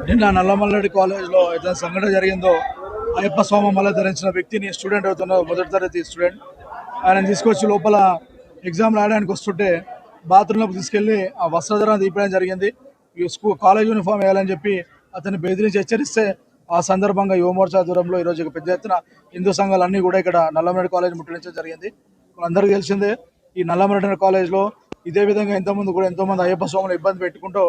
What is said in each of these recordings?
నిన్న నల్లమల్లడి కాలేజ్లో ఏదైనా సంఘటన జరిగిందో అయ్యప్ప స్వామి మల్ల ధరించిన వ్యక్తిని స్టూడెంట్ అవుతున్న మొదటి తరగతి స్టూడెంట్ ఆయన తీసుకొచ్చి లోపల ఎగ్జామ్ రాయడానికి వస్తుంటే బాత్రూంలోకి తీసుకెళ్ళి ఆ వస్త్రధరణ తీపడం జరిగింది. ఈ స్కూల్ కాలేజ్ యూనిఫామ్ వేయాలని చెప్పి అతన్ని బెదిరించి హెచ్చరిస్తే ఆ సందర్భంగా యువమోర్చా దూరంలో ఈరోజు పెద్ద ఎత్తున హిందూ సంఘాలన్నీ కూడా ఇక్కడ నల్లమల్లడి కాలేజ్ ముట్టడించడం జరిగింది. మనందరికీ తెలిసిందే ఈ నల్లమల్లడి కాలేజ్లో ఇదే విధంగా ఎంతమంది కూడా ఎంతోమంది అయ్యప్ప స్వాములు ఇబ్బంది పెట్టుకుంటూ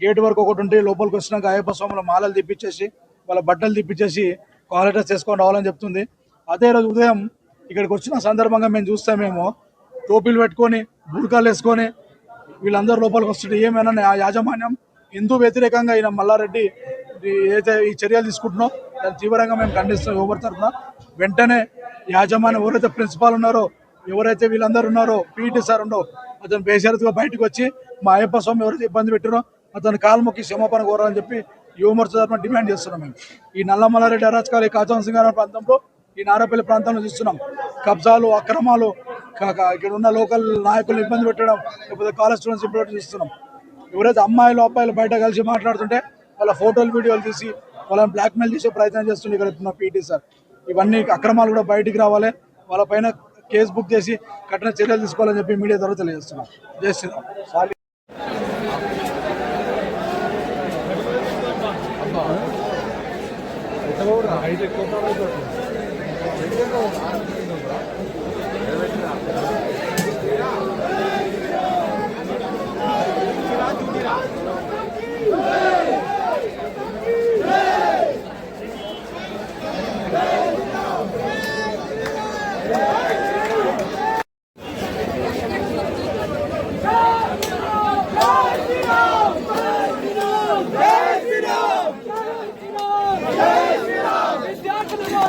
గేట్ వరకు ఒకటి ఉంటే లోపలికి వచ్చినాక అయ్యప్ప స్వాముల మాలలు తిప్పించేసి వాళ్ళ బట్టలు తిప్పించేసి కాలర్ డ్రెస్ చేసుకొని రావాలని చెప్తుంది. అదే రోజు ఉదయం ఇక్కడికి వచ్చిన సందర్భంగా మేము చూస్తామేమో టోపీలు పెట్టుకొని బుడకాలు వేసుకొని వీళ్ళందరూ లోపలికి వస్తుంటే ఏమైనా ఆ యాజమాన్యం హిందూ వ్యతిరేకంగా ఈయన మల్లారెడ్డి ఏదైతే ఈ చర్యలు తీసుకుంటున్నో దాన్ని తీవ్రంగా మేము ఖండిస్తాం ఎవరి తరఫున. వెంటనే యాజమాన్యం ఎవరైతే ప్రిన్సిపాల్ ఉన్నారో ఎవరైతే వీళ్ళందరూ ఉన్నారో పీఈటీ సార్ ఉండో అతను బేషరతుగా బయటకు వచ్చి మా అయ్యప్ప స్వామి ఎవరైతే ఇబ్బంది పెట్టినో అతను కాలుముఖి క్షమాపణ కోరాలని చెప్పి యువమోర్చ తరఫున డిమాండ్ చేస్తున్నాం మేము. ఈ నల్లమల్లారెడ్డి అరాచకాలు ఈ కాచం సింగారం ప్రాంతంలో ఈ నారపల్లి ప్రాంతంలో చూస్తున్నాం. కబ్జాలు అక్రమాలు ఇక్కడ ఉన్న లోకల్ నాయకులను ఇబ్బంది పెట్టడం లేకపోతే కాలేజ్ స్టూడెంట్స్ ఇబ్బంది చూస్తున్నాం. ఎవరైతే అమ్మాయిలు అబ్బాయిలు బయట కలిసి మాట్లాడుతుంటే వాళ్ళ ఫోటోలు వీడియోలు తీసి వాళ్ళని బ్లాక్మెయిల్ చేసే ప్రయత్నం చేస్తుంది ఇక్కడ ఉన్న పీటీ సార్. ఇవన్నీ అక్రమాలు కూడా బయటికి రావాలి. వాళ్ళ పైన కేసు బుక్ చేసి కఠిన చర్యలు తీసుకోవాలని చెప్పి మీడియా ద్వారా తెలియజేస్తున్నాం. జై శ్రీరామ్. 이제 또 떨어져. 냉장고 안 쓰는 거야? 엘리베이터 앞에.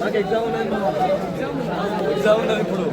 నాకు ఎగ్జామ్ ఉన్నది ఎగ్జామ్ ఉన్నది ఇప్పుడు